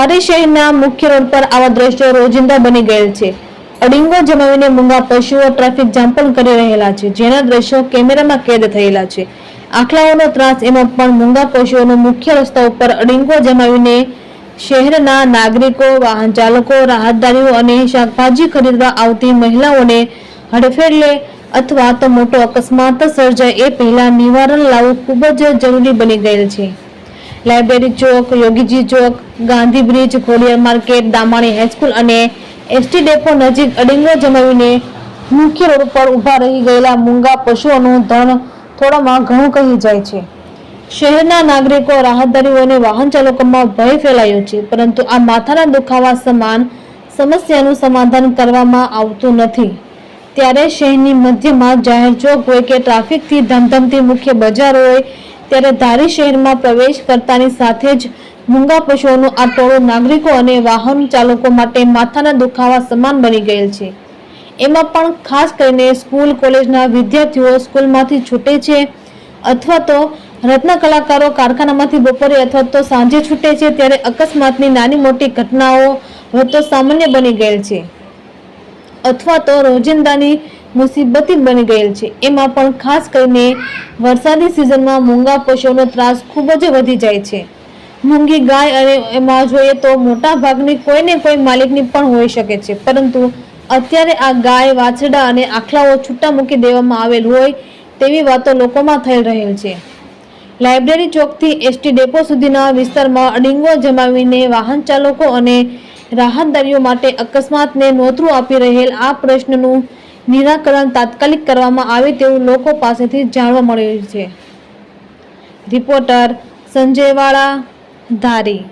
ધારી શહેરના મુખ્ય રોડ પર આવા દ્રશ્યો રોજિંદા બની ગયેલ છે. અડીંગો જમાવીને મૂંગા પશુઓ ટ્રાફિક જામ પણ કરી રહેલા છે, જેના દ્રશ્યો કેમેરામાં કેદ થયેલા છે. આખલાઓનો ત્રાસ એમાં પણ મૂંગા પશુઓનો મુખ્ય રસ્તા ઉપર અડીંગો જમાવીને શહેરના નાગરિકો, વાહન ચાલકો, રાહતદારીઓ અને શાકભાજી ખરીદવા આવતી મહિલાઓને હડફેડ લે અથવા તો મોટો અકસ્માત સર્જાય એ પહેલા નિવારણ લાવવું ખૂબ જ જરૂરી બની ગયેલ છે. Library Chowk, Yogiji Chowk, Gandhi bridge, Khodiyar market, Damani high school અને એસટી ડેપો નજીક અડીંગો જમાવીને મુખ્ય રોડ પર ઊભા રહી ગયેલા મૂંગા પશુઓનું ધન થોડામાં ઘણું કહી જાય છે. શહેરના નાગરિકો રાહતદારીઓ અને વાહન ચાલકોમાં ભય ફેલાયો છે, પરંતુ આ માથાના દુખાવા સમાન સમસ્યાનું સમાધાન કરવામાં આવતું નથી. ત્યારે શહેરની મધ્યમાં જાહેર ચોક હોય કે ટ્રાફિકથી ધમધમતી મુખ્ય બજાર હોય ત્યારે ધારી શહેરમાં પ્રવેશ કરતાની સાથે જ મૂંગા પશુઓનું આ ટોળું નાગરિકો અને વાહન ચાલકો માટે માથાના દુખાવા સમાન બની ગયેલ છે. એમાં પણ ખાસ કરીને સ્કૂલ, કોલેજના વિદ્યાર્થીઓ સ્કૂલમાંથી છૂટે છે અથવા તો રત્ન કલાકારો કારખાનામાંથી બપોરે અથવા તો સાંજે છૂટે છે ત્યારે અકસ્માતની નાની મોટી ઘટનાઓ હવે તો સામાન્ય બની ગયેલ છે. અથવા તો રોજિંદાની મુસીબતી બની ગયેલ છે. એમાં પણ ખાસ કરીને વરસાદી સિઝનમાં મૂંગા પશુઓનો ત્રાસ ખૂબ જ વધી જાય છે. મૂંગી ગાય અને એમાં જોઈએ તો મોટા ભાગની કોઈને કોઈ માલિકની પણ હોઈ શકે છે. પરંતુ અત્યારે આ ગાય વાછડા અને આખલાઓ છૂટા મૂકી દેવામાં આવેલ હોય તેવી વાતો લોકોમાં થઈ રહેલ છે. લાઇબ્રેરી ચોકથી એસટી ડેપો સુધીના વિસ્તારમાં અડીંગો જમાવીને વાહન ચાલકો અને રાહતદારીઓ માટે અકસ્માતને નોતરું આપી રહેલ આ પ્રશ્નનું નિરાકરણ તાત્કાલિક કરવામાં આવે તેવું લોકો પાસેથી જાણવા મળ્યું છે. રિપોર્ટર સંજય વાળા ધારી.